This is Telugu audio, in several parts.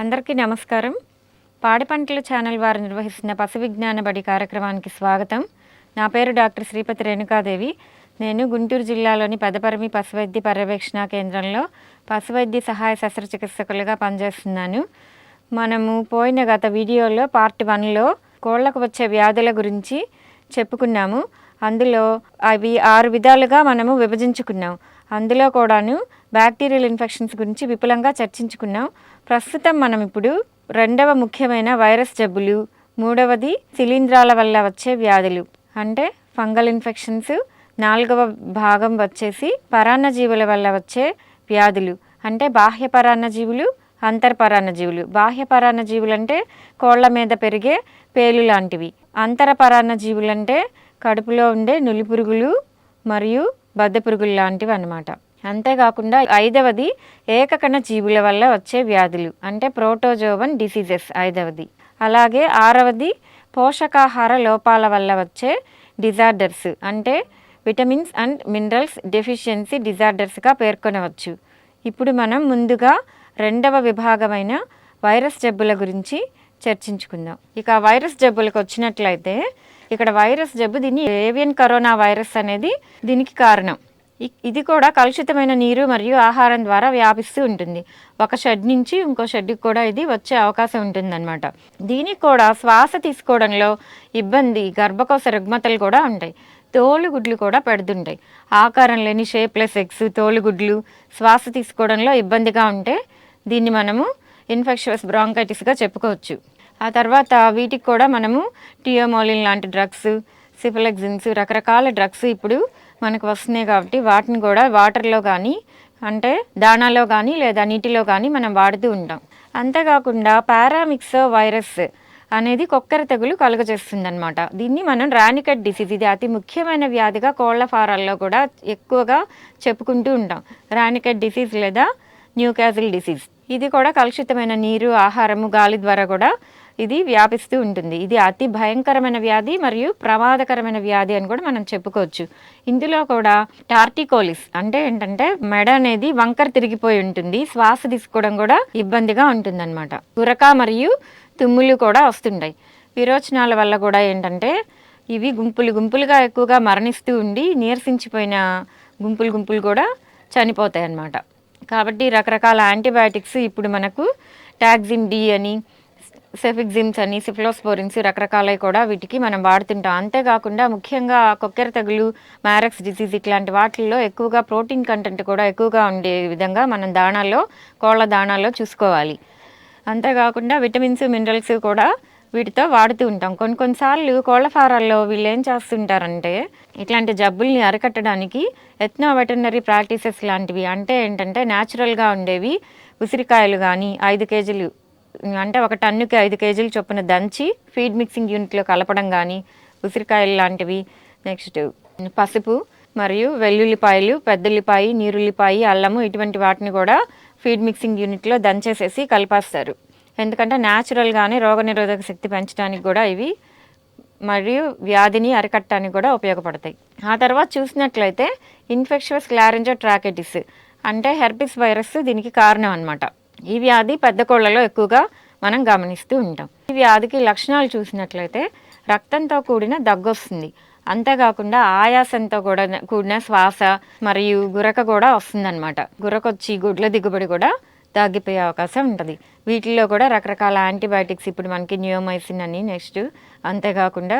అందరికీ నమస్కారం. పాడి పంటల ఛానల్ వారు నిర్వహిస్తున్న పశు విజ్ఞాన బడి కార్యక్రమానికి స్వాగతం. నా పేరు డాక్టర్ శ్రీపతి రేణుకాదేవి. నేను గుంటూరు జిల్లాలోని పెదపరిమి పశువైద్య పర్యవేక్షణ కేంద్రంలో పశువైద్య సహాయ శస్త్రచికిత్సకులుగా పనిచేస్తున్నాను. మనము పోయిన గత వీడియోలో పార్ట్ వన్లో కోళ్ళకు వచ్చే వ్యాధుల గురించి చెప్పుకున్నాము. అందులో అవి ఆరు విధాలుగా మనము విభజించుకున్నాం. అందులో కూడాను బ్యాక్టీరియల్ ఇన్ఫెక్షన్స్ గురించి విపులంగా చర్చించుకున్నాం. ప్రస్తుతం మనం ఇప్పుడు రెండవ ముఖ్యమైన వైరస్ జబ్బులు మూడవది శిలీంధ్రాల వల్ల వచ్చే వ్యాధులు. అంటే ఫంగల్ ఇన్ఫెక్షన్స్ నాలుగవ భాగం వచ్చేసి పరాన్నజీవుల వల్ల వచ్చే వ్యాధులు. అంటే బాహ్య పరాన్నజీవులు అంతర్పరాన్నజీవులు బాహ్య పరాన్నజీవులు అంటే కోళ్ళ మీద పెరిగే పేలు లాంటివి. అంతర పరాన్నజీవులు అంటే కడుపులో ఉండే నులిపురుగులు మరియు బద్దపురుగులు లాంటివి అన్నమాట. అంతేకాకుండా ఐదవది ఏకకణ జీవుల వల్ల వచ్చే వ్యాధులు అంటే ప్రోటోజోవన్ డిసీజెస్ ఐదవది. అలాగే ఆరవది పోషకాహార లోపాల వల్ల వచ్చే డిజార్డర్స్ అంటే విటమిన్స్ అండ్ మినరల్స్ డెఫిషియన్సీ డిజార్డర్స్గా పేర్కొనవచ్చు. ఇప్పుడు మనం ముందుగా రెండవ విభాగమైన వైరస్ జబ్బుల గురించి చర్చించుకుందాం. ఇక వైరస్ జబ్బులకు వచ్చినట్లయితే ఇక్కడ వైరస్ జబ్బు దీన్ని ఏవియన్ కరోనా వైరస్ అనేది దీనికి కారణం. ఇది కూడా కలుషితమైన నీరు మరియు ఆహారం ద్వారా వ్యాపిస్తూ ఉంటుంది. ఒక షెడ్ నుంచి ఇంకో షెడ్కి కూడా ఇది వచ్చే అవకాశం ఉంటుందన్నమాట. దీనికి కూడా శ్వాస తీసుకోవడంలో ఇబ్బంది గర్భకోశ రుగ్మతలు కూడా ఉంటాయి. తోలుగుడ్లు కూడా పెడుతుంటాయి. ఆకారం లేని షేప్లెస్ ఎగ్స్ తోలుగుడ్లు శ్వాస తీసుకోవడంలో ఇబ్బందిగా ఉంటే దీన్ని మనము ఇన్ఫెక్షస్ బ్రాంకైటిస్గా చెప్పుకోవచ్చు. ఆ తర్వాత వీటికి కూడా మనము టియోమోలిన్ లాంటి డ్రగ్స్ సిఫలెక్జిన్స్ రకరకాల డ్రగ్స్ ఇప్పుడు మనకు వస్తున్నాయి కాబట్టి వాటిని కూడా వాటర్లో కానీ అంటే దానాలో కానీ లేదా నీటిలో కానీ మనం వాడుతూ ఉంటాం. అంతేకాకుండా పారామిక్స్ వైరస్ అనేది కొక్కర తెగులు కలుగజేస్తుంది అనమాట దీన్ని మనం రానికట్ డిసీజ్ ఇది అతి ముఖ్యమైన వ్యాధిగా కోళ్ళ ఫారాల్లో కూడా ఎక్కువగా చెప్పుకుంటూ ఉంటాం. రానికట్ డిసీజ్ లేదా న్యూకాజిల్ డిసీజ్. ఇది కూడా కలుషితమైన నీరు ఆహారము గాలి ద్వారా కూడా ఇది వ్యాపిస్తూ ఉంటుంది. ఇది అతి భయంకరమైన వ్యాధి మరియు ప్రమాదకరమైన వ్యాధి అని కూడా మనం చెప్పుకోవచ్చు. ఇందులో కూడా టార్టికోలిస్ అంటే ఏంటంటే మెడ అనేది వంకర తిరిగిపోయి ఉంటుంది. శ్వాస తీసుకోవడం కూడా ఇబ్బందిగా ఉంటుందన్నమాట. గురక మరియు తుమ్ములు కూడా వస్తుంటాయి. విరోచనాల వల్ల కూడా ఏంటంటే ఇవి గుంపులు గుంపులుగా ఎక్కువగా మరణిస్తూ ఉండి నీరసించిపోయిన గుంపులు గుంపులు కూడా చనిపోతాయి అన్నమాట కాబట్టి రకరకాల యాంటీబయాటిక్స్ ఇప్పుడు మనకు టాక్సిన్ డి అని సెఫిక్జిమ్స్ అని సిఫ్లోస్పోరిన్స్ రకరకాలవి కూడా వీటికి మనం వాడుతుంటాం. అంతేకాకుండా ముఖ్యంగా కొక్కెర తెగులు మ్యారక్స్ డిసీజ్ ఇట్లాంటి వాటిల్లో ఎక్కువగా ప్రోటీన్ కంటెంట్ కూడా ఎక్కువగా ఉండే విధంగా మనం దాణాల్లో కోళ్ళ దాణాల్లో చూసుకోవాలి. అంతేకాకుండా విటమిన్స్ మినరల్స్ కూడా వీటితో వాడుతూ ఉంటాం. కొన్ని కొన్నిసార్లు కోళ్ళ ఫారాల్లో వీళ్ళు ఏం చేస్తుంటారంటే ఇట్లాంటి జబ్బుల్ని అరికట్టడానికి ఎత్నో వెటర్నరీ ప్రాక్టీసెస్ లాంటివి అంటే ఏంటంటే న్యాచురల్గా ఉండేవి ఉసిరికాయలు కానీ ఐదు కేజీలు అంటే ఒక టన్నుకి ఐదు కేజీలు చొప్పున దంచి ఫీడ్ మిక్సింగ్ యూనిట్లో కలపడం కానీ ఉసిరికాయలు లాంటివి నెక్స్ట్ పసుపు మరియు వెల్లుల్లిపాయలు పెద్దల్లిపాయి నీరుల్లిపాయి అల్లము ఇటువంటి వాటిని కూడా ఫీడ్ మిక్సింగ్ యూనిట్లో దంచేసేసి కలిపేస్తారు. ఎందుకంటే న్యాచురల్గానే రోగనిరోధక శక్తి పెంచడానికి కూడా ఇవి మరియు వ్యాధిని అరికట్టడానికి కూడా ఉపయోగపడతాయి. ఆ తర్వాత చూసినట్లయితే ఇన్ఫెక్షస్ క్లారెంజో ట్రాకెటిస్ అంటే హెర్పిస్ వైరస్ దీనికి కారణం అనమాట ఈ వ్యాధి పెద్ద కోళ్ళలో ఎక్కువగా మనం గమనిస్తూ ఉంటాం. ఈ వ్యాధికి లక్షణాలు చూసినట్లయితే రక్తంతో కూడిన దగ్గు వస్తుంది. అంతేకాకుండా ఆయాసంతో కూడా కూడిన శ్వాస మరియు గురక కూడా వస్తుందన్నమాట. గురకొచ్చి గుడ్ల దిగుబడి కూడా తగ్గిపోయే అవకాశం ఉంటుంది. వీటిల్లో కూడా రకరకాల యాంటీబయాటిక్స్ ఇప్పుడు మనకి న్యూమైసిన్ అని నెక్స్ట్ అంతేకాకుండా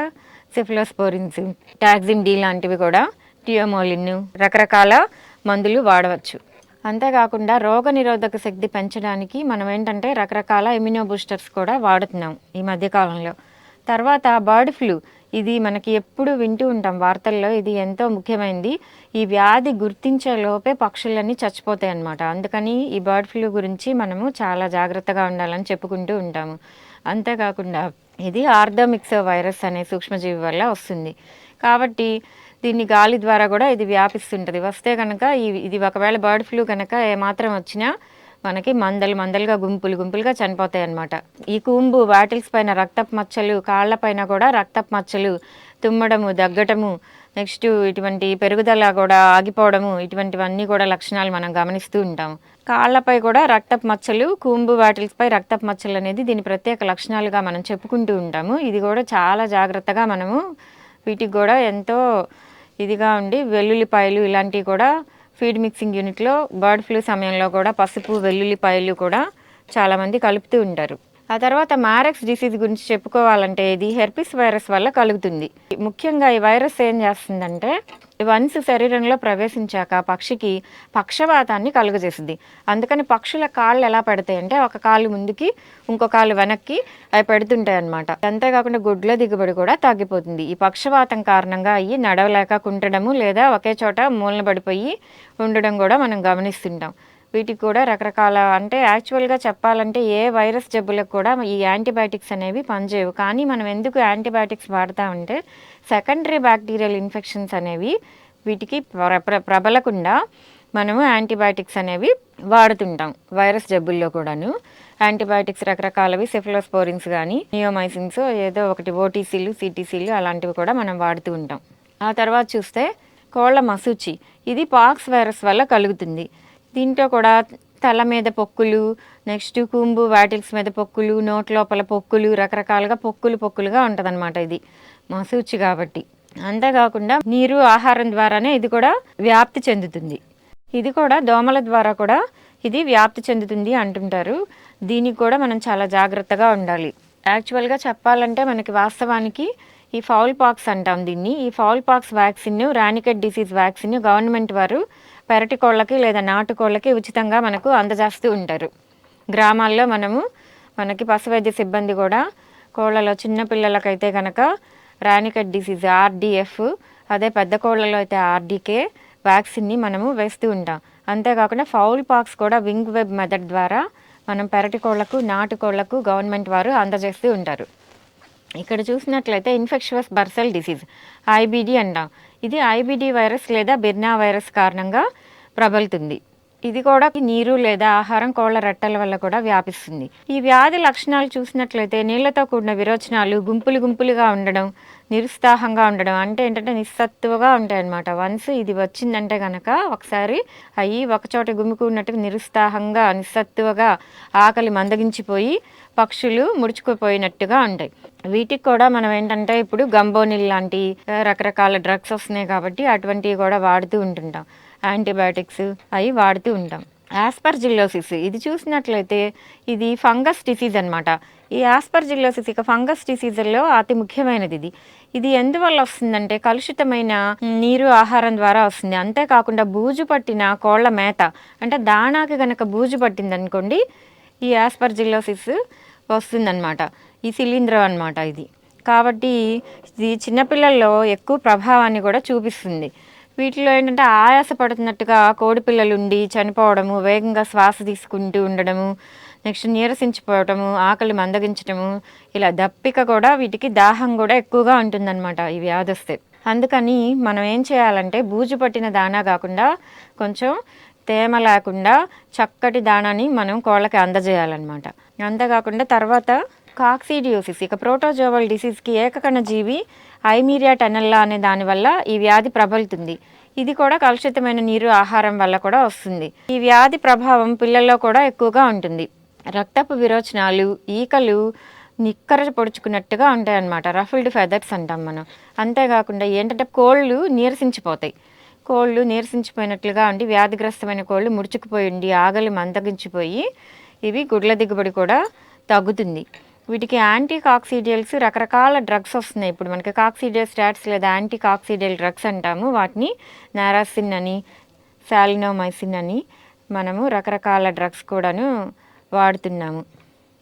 సిఫ్లోస్పోరిన్స్ టాక్సిన్ డి లాంటివి కూడా టియోమోలిన్ రకరకాల మందులు వాడవచ్చు. అంతేకాకుండా రోగ నిరోధక శక్తి పెంచడానికి మనం ఏంటంటే రకరకాల ఇమ్యూనో బూస్టర్స్ కూడా వాడుతున్నాం ఈ మధ్యకాలంలో తర్వాత బర్డ్ ఫ్లూ ఇది మనకి ఎప్పుడు వింటూ ఉంటాం వార్తల్లో ఇది ఎంతో ముఖ్యమైనది ఈ వ్యాధి గుర్తించే లోపే పక్షులన్నీ చచ్చిపోతాయి అన్నమాట. అందుకని ఈ బర్డ్ ఫ్లూ గురించి మనము చాలా జాగ్రత్తగా ఉండాలని చెప్పుకుంటూ ఉంటాము. అంతేకాకుండా ఇది ఆర్థోమిక్సో వైరస్ అనే సూక్ష్మజీవి వల్ల వస్తుంది. కాబట్టి దీన్ని గాలి ద్వారా కూడా ఇది వ్యాపిస్తుంటుంది. వస్తే కనుక ఇది ఒకవేళ బర్డ్ ఫ్లూ కనుక ఏమాత్రం వచ్చినా మనకి మందలు మందలుగా గుంపులు గుంపులుగా చనిపోతాయి అన్నమాట ఈ కూంబు బాటిల్స్ పైన రక్తపు మచ్చలు కాళ్ళ పైన కూడా రక్తపు మచ్చలు తుమ్మడము దగ్గటము నెక్స్ట్ ఇటువంటి పెరుగుదల కూడా ఆగిపోవడము ఇటువంటివన్నీ కూడా లక్షణాలు మనం గమనిస్తూ ఉంటాము కాళ్ళపై కూడా రక్తపు మచ్చలు కూంబు వాటిల్స్పై రక్తపు మచ్చలు అనేది దీని ప్రత్యేక లక్షణాలుగా మనం చెప్పుకుంటూ ఉంటాము. ఇది కూడా చాలా జాగ్రత్తగా మనము వీటికి కూడా ఎంతో ఇదిగా ఉండి వెల్లుల్లిపాయలు ఇలాంటివి కూడా ఫీడ్ మిక్సింగ్ యూనిట్లో బర్డ్ ఫ్లూ సమయంలో కూడా పసుపు వెల్లుల్లిపాయలు కూడా చాలామంది కలుపుతూ ఉంటారు. ఆ తర్వాత మారెక్స్ డిసీజ్ గురించి చెప్పుకోవాలంటే ఇది హెర్పిస్ వైరస్ వల్ల కలుగుతుంది. ముఖ్యంగా ఈ వైరస్ ఏం చేస్తుందంటే వన్స్ శరీరంలో ప్రవేశించాక పక్షికి పక్షవాతాన్ని కలుగజేస్తుంది అందుకని పక్షుల కాళ్ళు ఎలా పెడతాయి అంటే ఒక కాలు ముందుకి ఇంకో కాలు వెనక్కి అవి పెడుతుంటాయి అనమాట అంతేకాకుండా గుడ్ల దిగుబడి కూడా తగ్గిపోతుంది. ఈ పక్షవాతం కారణంగా అయ్యి నడవలేక కుంటడము లేదా ఒకే చోట మూలన పడిపోయి ఉండడం కూడా మనం గమనిస్తుంటాం. వీటికి కూడా రకరకాల అంటే యాక్చువల్గా చెప్పాలంటే ఏ వైరస్ జబ్బులకు కూడా ఈ యాంటీబయాటిక్స్ అనేవి పనిచేయవు. కానీ మనం ఎందుకు యాంటీబయాటిక్స్ వాడతామంటే సెకండరీ బ్యాక్టీరియల్ ఇన్ఫెక్షన్స్ అనేవి వీటికి ప్ర- ప్రబలకుండా మనము యాంటీబయాటిక్స్ అనేవి వాడుతుంటాం వైరస్ జబ్బుల్లో కూడాను. యాంటీబయాటిక్స్ రకరకాలవి సెఫిలోస్పోరిన్స్ కానీ నియోమైసిన్స్ ఏదో ఒకటి ఓటీసీలు సిటీసీలు అలాంటివి కూడా మనం వాడుతూ ఉంటాం. ఆ తర్వాత చూస్తే కోళ్ళ మసూచి ఇది పాక్స్ వైరస్ వల్ల కలుగుతుంది. దీంట్లో కూడా తల మీద పొక్కులు నెక్స్ట్ కుంబు వాటిల్స్ మీద పొక్కులు నోట్ లోపల పొక్కులు రకరకాలుగా పొక్కులు పొక్కులుగా ఉంటుందన్నమాట ఇది మసూచి కాబట్టి. అంతేకాకుండా నీరు ఆహారం ద్వారానే ఇది కూడా వ్యాప్తి చెందుతుంది. ఇది కూడా దోమల ద్వారా కూడా ఇది వ్యాప్తి చెందుతుంది అంటుంటారు. దీనికి కూడా మనం చాలా జాగ్రత్తగా ఉండాలి. యాక్చువల్గా చెప్పాలంటే మనకి వాస్తవానికి ఈ ఫౌల్ పాక్స్ అంటాం దీన్ని. ఈ fowl pox vaccine Ranikhet disease vaccine government వారు పెరటి కోళ్ళకి లేదా నాటుకోళ్ళకి ఉచితంగా మనకు అందజేస్తూ ఉంటారు. గ్రామాల్లో మనము మనకి పశువైద్య సిబ్బంది కూడా కోళ్ళలో చిన్నపిల్లలకైతే కనుక రానికట్ డిసీజ్ ఆర్డిఎఫ్ అదే పెద్ద కోళ్ళలో అయితే ఆర్డీకే వ్యాక్సిన్ని మనము వేస్తూ ఉంటాం. అంతేకాకుండా ఫౌల్ పాక్స్ కూడా వింగ్ వెబ్ మెథడ్ ద్వారా మనం పెరటి కోళ్ళకు నాటుకోళ్ళకు గవర్నమెంట్ వారు అందజేస్తూ ఉంటారు. ఇక్కడ చూసినట్లయితే ఇన్ఫెక్షువస్ బర్సల్ డిసీజ్ ఐబీడీ అంటాం. ఇది ఐబిడి వైరస్ లేదా బిర్నా వైరస్ కారణంగా ప్రబలుతుంది. ఇది కూడా నీరు లేదా ఆహారం కోళ్ళ రెట్టల వల్ల కూడా వ్యాపిస్తుంది. ఈ వ్యాధి లక్షణాలు చూసినట్లయితే నీళ్ళతో కూడిన విరోచనాలు గుంపులు గుంపులుగా ఉండడం నిరుత్సాహంగా ఉండడం అంటే ఏంటంటే నిస్సత్తువగా ఉంటాయన్నమాట. వన్స్ ఇది వచ్చిందంటే కనుక ఒకసారి అవి ఒకచోట గుమికూడినట్టు నిరుత్సాహంగా నిస్సత్తువగా ఆకలి మందగించిపోయి పక్షులు ముడుచుకుపోయినట్టుగా ఉంటాయి. వీటికి కూడా మనం ఏంటంటే ఇప్పుడు గంబోనిల్ లాంటి రకరకాల డ్రగ్స్ వస్తున్నాయి కాబట్టి అటువంటివి కూడా వాడుతూ ఉంటుంటాం. యాంటీబయాటిక్స్ అవి వాడుతూ ఉంటాం. ఆస్పర్జిల్లోసిస్ ఇది చూసినట్లయితే ఇది ఫంగస్ డిసీజ్ అన్నమాట. ఈ ఆస్పర్జిల్లోసిస్ ఇక ఫంగస్ డిసీజుల్లో అతి ముఖ్యమైనది ఇది. ఇది ఎందువల్ల వస్తుందంటే కలుషితమైన నీరు ఆహారం ద్వారా వస్తుంది. అంతేకాకుండా బూజు పట్టిన కోళ్ళ మేత అంటే దాణాకి గనక బూజు పట్టింది అనుకోండి ఈ ఆస్పర్జిల్లోసిస్ వస్తుందన్నమాట. ఈ శిలీంధ్రం అన్నమాట ఇది. కాబట్టి ఇది చిన్నపిల్లల్లో ఎక్కువ ప్రభావాన్ని కూడా చూపిస్తుంది. వీటిలో ఏంటంటే ఆయాస పడుతున్నట్టుగా కోడి ఉండి చనిపోవడము వేగంగా శ్వాస తీసుకుంటూ ఉండడము నెక్స్ట్ నీరసించిపోవటము ఆకలి మందగించటము ఇలా దప్పిక కూడా వీటికి దాహం కూడా ఎక్కువగా ఉంటుందన్నమాట ఈ వ్యాధి వస్తే. అందుకని మనం ఏం చేయాలంటే బూజు పట్టిన దానా కాకుండా కొంచెం తేమ లేకుండా చక్కటి దానాన్ని మనం కోళ్ళకి అందజేయాలన్నమాట. అంతేకాకుండా తర్వాత కాక్సిడియోసిస్ ఇక ప్రోటోజోవల్ డిసీజ్కి ఏకకణ జీవి ఐమీరియా టెనల్లా అనే దానివల్ల ఈ వ్యాధి ప్రబలుతుంది. ఇది కూడా కలుషితమైన నీరు ఆహారం వల్ల కూడా వస్తుంది. ఈ వ్యాధి ప్రభావం పిల్లల్లో కూడా ఎక్కువగా ఉంటుంది. రక్తపు విరోచనాలు ఈకలు నిక్కర పొడుచుకున్నట్టుగా ఉంటాయి అన్నమాట రఫుల్డ్ ఫెదర్స్ అంటాం మనం. అంతేకాకుండా ఏంటంటే కోళ్ళు నీరసించిపోతాయి. కోళ్ళు నీరసించిపోయినట్లుగా ఉండి వ్యాధిగ్రస్తమైన కోళ్ళు ముడుచుకుపోయి ఉండి ఆగలి మందగించిపోయి ఇవి గుడ్ల దిగుబడి కూడా తగ్గుతుంది. వీటికి యాంటీ కాక్సిడియల్స్ రకరకాల డ్రగ్స్ వస్తున్నాయి. ఇప్పుడు మనకి కాక్సిడియల్ స్టాట్స్ లేదా యాంటీ కాక్సిడియల్ డ్రగ్స్ అంటాము. వాటిని నారాసిన్ అని శాలినోమైసిన్ అని మనము రకరకాల డ్రగ్స్ కూడాను వాడుతున్నాము.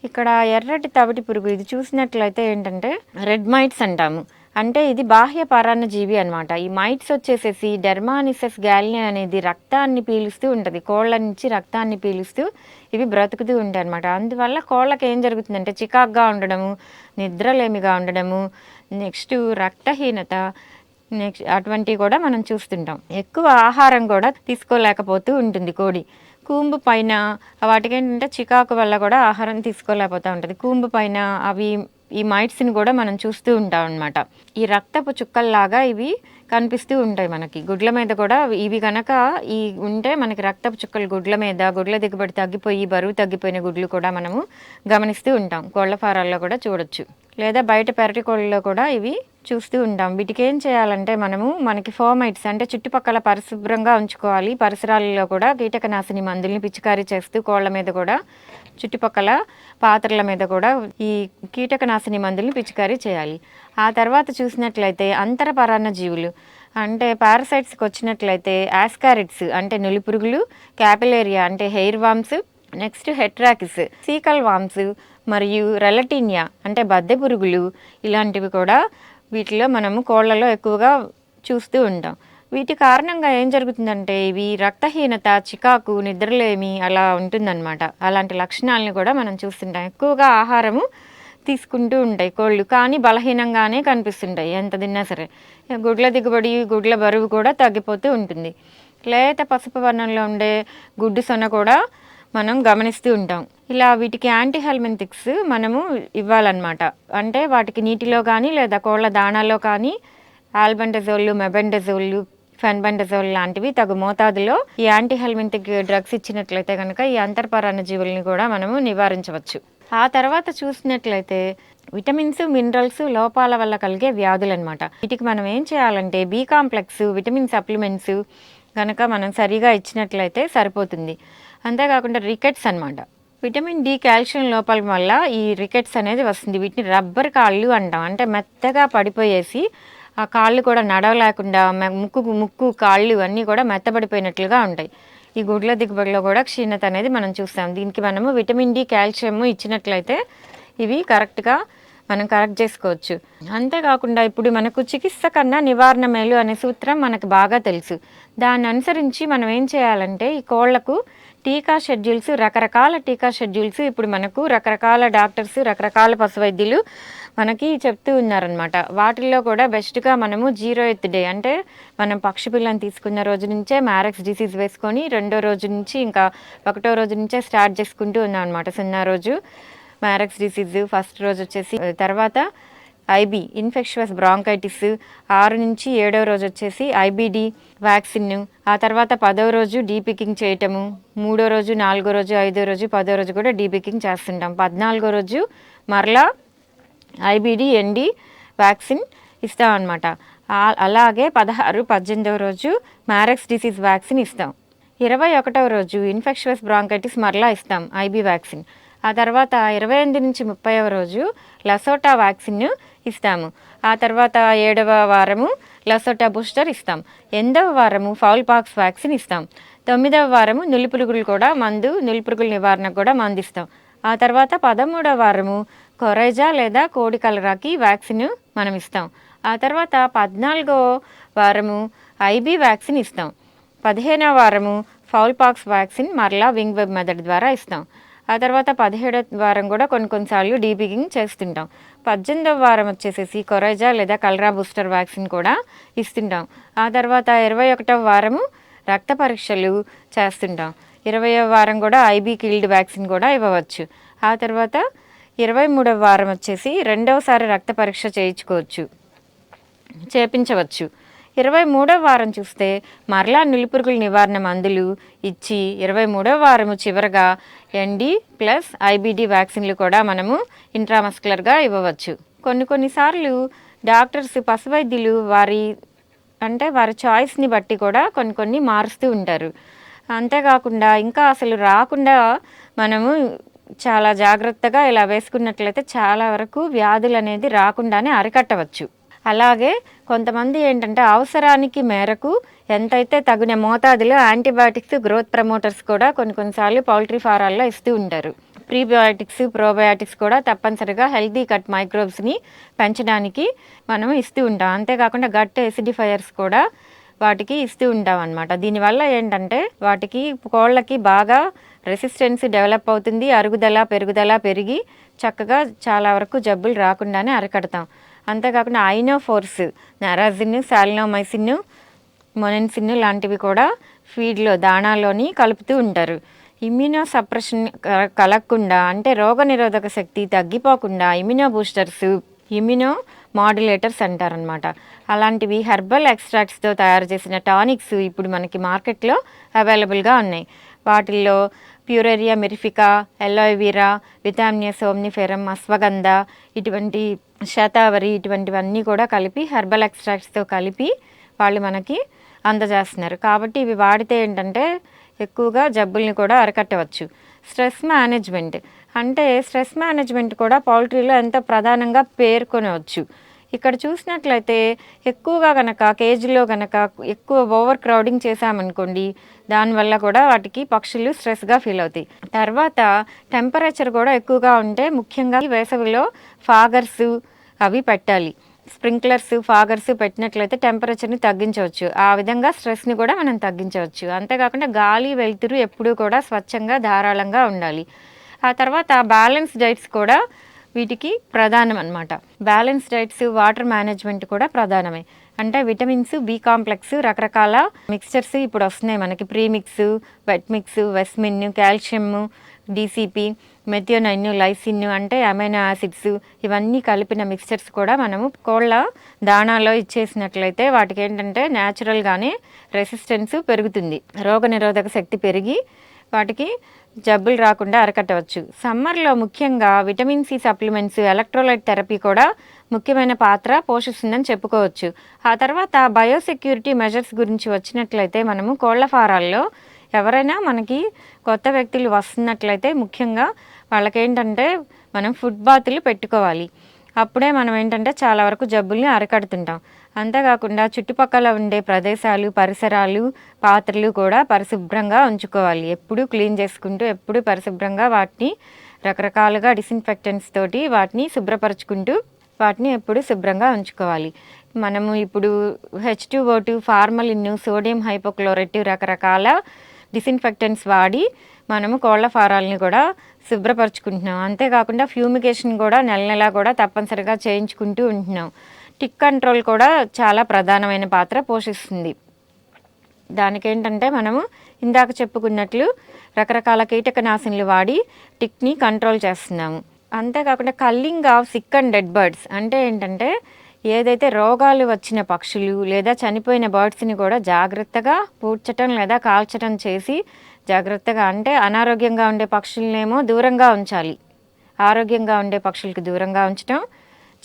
ఇక్కడ ఎర్రటి తవిటి పురుగు ఇది చూసినట్లయితే ఏంటంటే రెడ్ మైట్స్ అంటాము. అంటే ఇది బాహ్య పరాన్న జీవి అనమాట ఈ మైట్స్ వచ్చేసేసి డెర్మానిసెస్ గ్యాలిని అనేది రక్తాన్ని పీలుస్తూ ఉంటుంది. కోళ్ళ నుంచి రక్తాన్ని పీలుస్తూ ఇవి బ్రతుకుతూ ఉంటాయి అనమాట అందువల్ల కోళ్ళకి ఏం జరుగుతుందంటే చికాక్గా ఉండడము నిద్రలేమిగా ఉండడము నెక్స్ట్ రక్తహీనత నెక్స్ట్ అటువంటివి కూడా మనం చూస్తుంటాం. ఎక్కువ ఆహారం కూడా తీసుకోలేకపోతూ ఉంటుంది కోడి. కూంబు పైన వాటికి ఏంటంటే చికాకు వల్ల కూడా ఆహారం తీసుకోలేకపోతూ ఉంటుంది. కూంబు పైన అవి ఈ మైట్స్ని కూడా మనం చూస్తూ ఉంటాం అనమాట ఈ రక్తపు చుక్కల్లాగా ఇవి కనిపిస్తూ ఉంటాయి మనకి. గుడ్ల మీద కూడా ఇవి కనుక ఈ ఉంటే మనకి రక్తపు చుక్కలు గుడ్ల మీద గుడ్ల దిగుబడి తగ్గిపోయి బరువు తగ్గిపోయిన గుడ్లు కూడా మనము గమనిస్తూ ఉంటాం. కోళ్ళ ఫారాల్లో కూడా చూడొచ్చు. లేదా బయట పెరటి కోళ్ళలో కూడా ఇవి చూస్తూ ఉంటాం. వీటికి ఏం చేయాలంటే మనము మనకి ఫోమైట్స్ అంటే చుట్టుపక్కల పరిశుభ్రంగా ఉంచుకోవాలి. పరిసరాలలో కూడా కీటకనాశిని మందుల్ని పిచికారీ చేస్తూ కోళ్ళ మీద కూడా చుట్టుపక్కల పాత్రల మీద కూడా ఈ కీటకనాశిని మందుల్ని పిచికారీ చేయాలి. ఆ తర్వాత చూసినట్లయితే అంతరపరాన్న జీవులు. అంటే పారసైట్స్కి వచ్చినట్లయితే యాస్కారిడ్స్ అంటే నులిపురుగులు క్యాపిలేరియా అంటే hair worms next heterakis cecal worms మరియు రెలటీనియా అంటే బద్దె పురుగులు ఇలాంటివి కూడా వీటిలో మనము కోళ్ళలో ఎక్కువగా చూస్తూ ఉంటాం. వీటి కారణంగా ఏం జరుగుతుందంటే ఇవి రక్తహీనత చికాకు నిద్రలేమి అలా ఉంటుందన్నమాట. అలాంటి లక్షణాలను కూడా మనం చూస్తుంటాం. ఎక్కువగా ఆహారము తీసుకుంటూ ఉంటాయి కోళ్ళు. కానీ బలహీనంగానే కనిపిస్తుంటాయి ఎంత తిన్నా సరే. గుడ్ల దిగుబడి గుడ్ల బరువు కూడా తగ్గిపోతూ ఉంటుంది. లేత పసుపు వర్ణంలో ఉండే గుడ్డు సొన కూడా మనం గమనిస్తూ ఉంటాం. ఇలా వీటికి యాంటీ హెల్మెంటిక్స్ మనము ఇవ్వాలన్నమాట. అంటే వాటికి నీటిలో కానీ లేదా కోళ్ళ దాణాలో కానీ ఆల్బెండజోళ్ళు మెబెండజోళ్ళు ఫెన్బెండజోల్ లాంటివి తగు మోతాదులో ఈ యాంటీ హెల్మెంటిక్ డ్రగ్స్ ఇచ్చినట్లయితే కనుక ఈ అంతర్పరాణ జీవుల్ని కూడా మనము నివారించవచ్చు. ఆ తర్వాత చూసినట్లయితే విటమిన్స్ మినరల్స్ లోపాల వల్ల కలిగే వ్యాధులు అనమాట వీటికి మనం ఏం చేయాలంటే బీ కాంప్లెక్స్ విటమిన్ సప్లిమెంట్స్ కనుక మనం సరిగా ఇచ్చినట్లయితే సరిపోతుంది. అంతేకాకుండా రికెట్స్ అనమాట విటమిన్ డి కాల్షియం లోపాల వల్ల ఈ రికెట్స్ అనేది వస్తుంది. వీటిని రబ్బర్ కాళ్ళు అంటాం. అంటే మెత్తగా పడిపోయేసి ఆ కాళ్ళు కూడా నడవలేకుండా ముక్కు ముక్కు కాళ్ళు అన్నీ కూడా మెత్తబడిపోయినట్లుగా ఉంటాయి. ఈ గుడ్ల దిగుబడిలో కూడా క్షీణత అనేది మనం చూస్తాం. దీనికి మనము విటమిన్ డి కాల్షియం ఇచ్చినట్లయితే ఇవి కరెక్ట్గా మనం కరెక్ట్ చేసుకోవచ్చు. అంతేకాకుండా ఇప్పుడు మనకు చికిత్స కన్నా నివారణ మేలు అనే సూత్రం మనకు బాగా తెలుసు. దాన్ని అనుసరించి మనం ఏం చేయాలంటే ఈ కోళ్ళకు టీకా షెడ్యూల్స్ రకరకాల టీకా షెడ్యూల్స్ ఇప్పుడు మనకు రకరకాల డాక్టర్స్ రకరకాల పశు వైద్యులు మనకి చెప్తూ ఉన్నారనమాట వాటిల్లో కూడా బెస్ట్గా మనము జీరో ఎత్ డే అంటే మనం పక్షి పిల్లని తీసుకున్న రోజు నుంచే మ్యారక్స్ డిసీజ్ వేసుకొని రెండో రోజు నుంచి ఇంకా ఒకటో రోజు నుంచే స్టార్ట్ చేసుకుంటూ ఉన్నాం అనమాట సున్నా రోజు మ్యారెక్స్ డిసీజ్ ఫస్ట్ రోజు వచ్చేసి తర్వాత ఐబి ఇన్ఫెక్షువస్ బ్రాంకైటిస్ ఆరు నుంచి ఏడవ రోజు వచ్చేసి ఐబిడి వ్యాక్సిన్ ఆ తర్వాత పదవ రోజు డీపికింగ్ చేయటము మూడో రోజు నాలుగో రోజు ఐదో రోజు పదో రోజు కూడా డీపికింగ్ చేస్తుంటాం. పద్నాలుగో రోజు మరలా ఐబీడీ ఎన్డి వ్యాక్సిన్ ఇస్తాం అనమాట అలాగే పదహారు పద్దెనిమిదవ రోజు మ్యారెక్స్ డిసీజ్ వ్యాక్సిన్ ఇస్తాం. ఇరవై ఒకటవ రోజు ఇన్ఫెక్షస్ బ్రాంకైటిస్ మరలా ఇస్తాం ఐబీ వ్యాక్సిన్. ఆ తర్వాత ఇరవై ఎనిమిది నుంచి ముప్పైవ రోజు లసోటా వ్యాక్సిన్ ఇస్తాము. ఆ తర్వాత ఏడవ వారము లసోటా బూస్టర్ ఇస్తాం. ఎనిమిదవ వారము ఫౌల్ పాక్స్ వ్యాక్సిన్ ఇస్తాం. తొమ్మిదవ వారము నులిపురుగులు కూడా మందు నులిపురుగుల నివారణకు కూడా మందు ఇస్తాం. ఆ తర్వాత పదమూడవ వారము కొరైజా లేదా కోడి కలరాకి వ్యాక్సిన్ మనం ఇస్తాం. ఆ తర్వాత పద్నాలుగో వారము ఐబీ వ్యాక్సిన్ ఇస్తాం. పదిహేనవ వారము ఫౌల్ పాక్స్ వ్యాక్సిన్ మరలా వింగ్ వెబ్ మెథడ్ ద్వారా ఇస్తాం. ఆ తర్వాత పదిహేడో వారం కూడా కొన్ని కొన్నిసార్లు డీబిగింగ్ చేస్తుంటాం. పద్దెనిమిదవ వారం వచ్చేసేసి కొరైజా లేదా కలరా బూస్టర్ వ్యాక్సిన్ కూడా ఇస్తుంటాం. ఆ తర్వాత ఇరవై ఒకటవ వారము రక్త పరీక్షలు చేస్తుంటాం. ఇరవయవ వారం కూడా ఐబీ కిల్డ్ వ్యాక్సిన్ కూడా ఇవ్వవచ్చు. ఆ తర్వాత ఇరవై మూడవ వారం వచ్చేసి రెండవసారి రక్త పరీక్ష చేయించుకోవచ్చు. చేపించవచ్చు. ఇరవై మూడవ వారం చూస్తే మరలా నులిపురుగుల నివారణ మందులు ఇచ్చి ఇరవై మూడవ వారము చివరగా ఎన్డి ప్లస్ ఐబిడి వ్యాక్సిన్లు కూడా మనము ఇంట్రామస్కులర్గా ఇవ్వవచ్చు. కొన్ని కొన్నిసార్లు డాక్టర్స్ పశు వైద్యులు వారి అంటే వారి చాయిస్ని బట్టి కూడా కొన్ని కొన్ని మారుస్తూ ఉంటారు. అంతేకాకుండా ఇంకా అసలు రాకుండా మనము చాలా జాగ్రత్తగా ఇలా వేసుకున్నట్లయితే చాలా వరకు వ్యాధులు అనేది రాకుండానే అరికట్టవచ్చు. అలాగే కొంతమంది ఏంటంటే అవసరానికి మేరకు ఎంతైతే తగిన మోతాదులో యాంటీబయాటిక్స్ గ్రోత్ ప్రమోటర్స్ కూడా కొన్ని కొన్నిసార్లు పౌల్ట్రీ ఫారాల్లో ఇస్తూ ఉంటారు. ప్రీబయోటిక్స్ ప్రోబయోటిక్స్ కూడా తప్పనిసరిగా హెల్తీ కట్ మైక్రోబ్స్ని పెంచడానికి మనం ఇస్తూ ఉంటాం. అంతేకాకుండా గట్ ఎసిడిఫైయర్స్ కూడా వాటికి ఇస్తూ ఉంటాం అనమాట దీనివల్ల ఏంటంటే వాటికి కోళ్ళకి బాగా రెసిస్టెన్స్ డెవలప్ అవుతుంది అరుగుదల పెరుగుదల పెరిగి చక్కగా చాలా వరకు జబ్బులు రాకుండానే అరకడతాం. అంతేకాకుండా ఐనోఫోర్స్ నారాజిన్ సాలినోమైసిన్ మొనెన్సిన్ లాంటివి కూడా ఫీడ్లో దాణాలోని కలుపుతూ ఉంటారు. ఇమ్యూనో సప్రెషన్ కలగకుండా అంటే రోగనిరోధక శక్తి తగ్గిపోకుండా ఇమ్యూనో బూస్టర్స్ ఇమ్యూనో మాడ్యులేటర్స్ అంటారనమాట అలాంటివి హెర్బల్ ఎక్స్ట్రాక్ట్స్తో తయారు చేసిన టానిక్స్ ఇప్పుడు మనకి మార్కెట్లో అవైలబుల్గా ఉన్నాయి. వాటిల్లో ప్యూరేరియా మెరిఫికా ఎలోవీరా విటామినియా సోమ్నిఫెరం అశ్వగంధ ఇటువంటి శతావరి ఇటువంటివన్నీ కూడా కలిపి హెర్బల్ ఎక్స్ట్రాక్ట్స్తో కలిపి వాళ్ళు మనకి అందజేస్తున్నారు. కాబట్టి ఇవి వాడితే ఏంటంటే ఎక్కువగా జబ్బుల్ని కూడా అరికట్టవచ్చు. Stress management. అంటే స్ట్రెస్ మేనేజ్మెంట్ కూడా పౌల్ట్రీలో ఎంతో ప్రధానంగా పేర్కొనవచ్చు. ఇక్కడ చూసినట్లయితే ఎక్కువగా కనుక కేజీలో కనుక ఎక్కువ ఓవర్ క్రౌడింగ్ చేసామనుకోండి దానివల్ల కూడా వాటికి పక్షులు స్ట్రెస్గా ఫీల్ అవుతాయి. తర్వాత టెంపరేచర్ కూడా ఎక్కువగా ఉంటే ముఖ్యంగా వేసవిలో ఫాగర్స్ అవి పెట్టాలి. స్ప్రింక్లర్స్ ఫాగర్స్ పెట్టినట్లయితే టెంపరేచర్ని తగ్గించవచ్చు. ఆ విధంగా స్ట్రెస్ని కూడా మనం తగ్గించవచ్చు. అంతేకాకుండా గాలి వెలుతురు ఎప్పుడూ కూడా స్వచ్ఛంగా ధారాళంగా ఉండాలి. ఆ తర్వాత బ్యాలెన్స్ డైట్స్ కూడా వీటికి ప్రధానం అనమాట బ్యాలెన్స్ డైట్స్ వాటర్ మేనేజ్మెంట్ కూడా ప్రధానమే. అంటే విటమిన్స్ బి కాంప్లెక్స్ రకరకాల మిక్స్చర్స్ ఇప్పుడు వస్తున్నాయి మనకి. Premix wet mix వెస్మిన్ calcium DCP methionine lysine అంటే అమైనో యాసిడ్స్ ఇవన్నీ కలిపిన మిక్స్చర్స్ కూడా మనము కోళ్ళ దాణాలో ఇచ్చేసినట్లయితే వాటికి ఏంటంటే న్యాచురల్గానే రెసిస్టెన్స్ పెరుగుతుంది. రోగనిరోధక శక్తి పెరిగి వాటికి జబ్బులు రాకుండా అరకట్టవచ్చు. సమ్మర్లో ముఖ్యంగా vitamin C supplements electrolyte therapy కూడా ముఖ్యమైన పాత్ర పోషిస్తుందని చెప్పుకోవచ్చు. ఆ తర్వాత బయోసెక్యూరిటీ మెజర్స్ గురించి వచ్చినట్లయితే మనము కోళ్ళ ఫారాల్లో ఎవరైనా మనకి కొత్త వ్యక్తులు వస్తున్నట్లయితే ముఖ్యంగా వాళ్ళకేంటంటే మనం ఫుడ్ బాతులు పెట్టుకోవాలి. అప్పుడే మనం ఏంటంటే చాలా వరకు జబ్బుల్ని అరికడుతుంటాం. అంతేకాకుండా చుట్టుపక్కల ఉండే ప్రదేశాలు పరిసరాలు పాత్రలు కూడా పరిశుభ్రంగా ఉంచుకోవాలి. ఎప్పుడూ క్లీన్ చేసుకుంటూ ఎప్పుడూ పరిశుభ్రంగా వాటిని రకరకాలుగా డిసిన్ఫెక్టెంట్స్ తోటి వాటిని శుభ్రపరచుకుంటూ వాటిని ఎప్పుడు శుభ్రంగా ఉంచుకోవాలి. మనము ఇప్పుడు H two O two formalin sodium hypochlorite రకరకాల డిసిన్ఫెక్టెంట్స్ వాడి మనము కోళ్ళ ఫారాలని కూడా శుభ్రపరచుకుంటున్నాం. అంతేకాకుండా ఫ్యూమిగేషన్ కూడా నెల నెలా కూడా తప్పనిసరిగా చేయించుకుంటూ ఉంటున్నాం. టిక్ కంట్రోల్ కూడా చాలా ప్రధానమైన పాత్ర పోషిస్తుంది. దానికేంటంటే మనము ఇందాక చెప్పుకున్నట్లు రకరకాల కీటకనాశినులు వాడి టిక్ని కంట్రోల్ చేస్తున్నాము. అంతేకాకుండా culling of sick and dead birds అంటే ఏంటంటే ఏదైతే రోగాలు వచ్చిన పక్షులు లేదా చనిపోయిన బర్డ్స్ని కూడా జాగ్రత్తగా పూడ్చటం లేదా కాల్చటం చేసి జాగ్రత్తగా అంటే అనారోగ్యంగా ఉండే పక్షులనేమో దూరంగా ఉంచాలి. ఆరోగ్యంగా ఉండే పక్షులకి దూరంగా ఉంచటం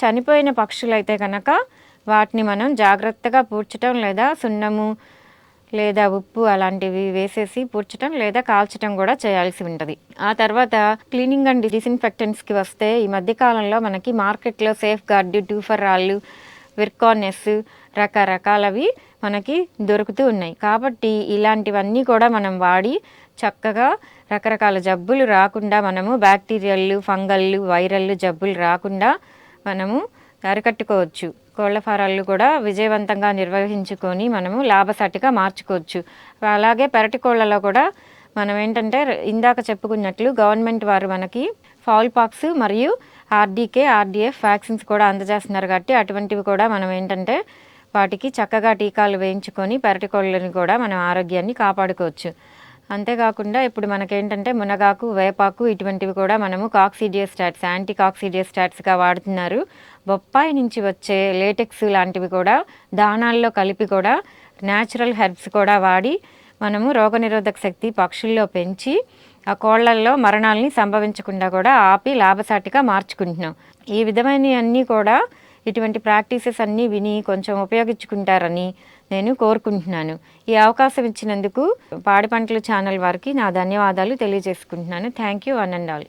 చనిపోయిన పక్షులైతే కనుక వాటిని మనం జాగ్రత్తగా పూడ్చటం లేదా సున్నము లేదా ఉప్పు అలాంటివి వేసేసి పూడ్చటం లేదా కాల్చటం కూడా చేయాల్సి ఉంటుంది. ఆ తర్వాత క్లీనింగ్ అండ్ డిసిన్ఫెక్టెంట్స్కి వస్తే ఈ మధ్యకాలంలో మనకి మార్కెట్లో సేఫ్ గార్డ్ టూఫర్ రాళ్ళు విర్కానెస్ రకరకాలవి మనకి దొరుకుతూ ఉన్నాయి. కాబట్టి ఇలాంటివన్నీ కూడా మనం వాడి చక్కగా రకరకాల జబ్బులు రాకుండా మనము బ్యాక్టీరియల్లు ఫంగల్లు వైరల్లు జబ్బులు రాకుండా మనము అరికట్టుకోవచ్చు. కోళ్ళ ఫారాలు కూడా విజయవంతంగా నిర్వహించుకొని మనము లాభసాటిగా మార్చుకోవచ్చు. అలాగే పెరటి కోళ్ళలో కూడా మనం ఏంటంటే ఇందాక చెప్పుకున్నట్లు గవర్నమెంట్ వారు మనకి ఫౌల్ పాక్స్ మరియు ఆర్డీకే ఆర్డీఎఫ్ వ్యాక్సిన్స్ కూడా అందజేస్తున్నారు కాబట్టి అటువంటివి కూడా మనం ఏంటంటే వాటికి చక్కగా టీకాలు వేయించుకొని పెరటి కోళ్ళని కూడా మనం ఆరోగ్యాన్ని కాపాడుకోవచ్చు. అంతేకాకుండా ఇప్పుడు మనకేంటంటే మునగాకు వేపాకు ఇటువంటివి కూడా మనము కాక్సిడియోస్టాట్స్ యాంటీ కాక్సిడియోస్టాట్స్గా వాడుతున్నారు. బొప్పాయి నుంచి వచ్చే లేటెక్స్ లాంటివి కూడా దానాల్లో కలిపి కూడా న్యాచురల్ హెర్బ్స్ కూడా వాడి మనము రోగనిరోధక శక్తి పక్షుల్లో పెంచి ఆ కోళ్ళల్లో మరణాలని సంభవించకుండా కూడా ఆపి లాభసాటిగా మార్చుకుంటున్నాం. ఈ విధమైనవన్నీ కూడా ఇటువంటి ప్రాక్టీసెస్ అన్నీ విని కొంచెం ఉపయోగించుకుంటారని నేను కోరుకుంటున్నాను. ఈ అవకాశం ఇచ్చినందుకు పాడి పంటలు ఛానల్ వారికి నా ధన్యవాదాలు తెలియజేసుకుంటున్నాను. Thank you one and all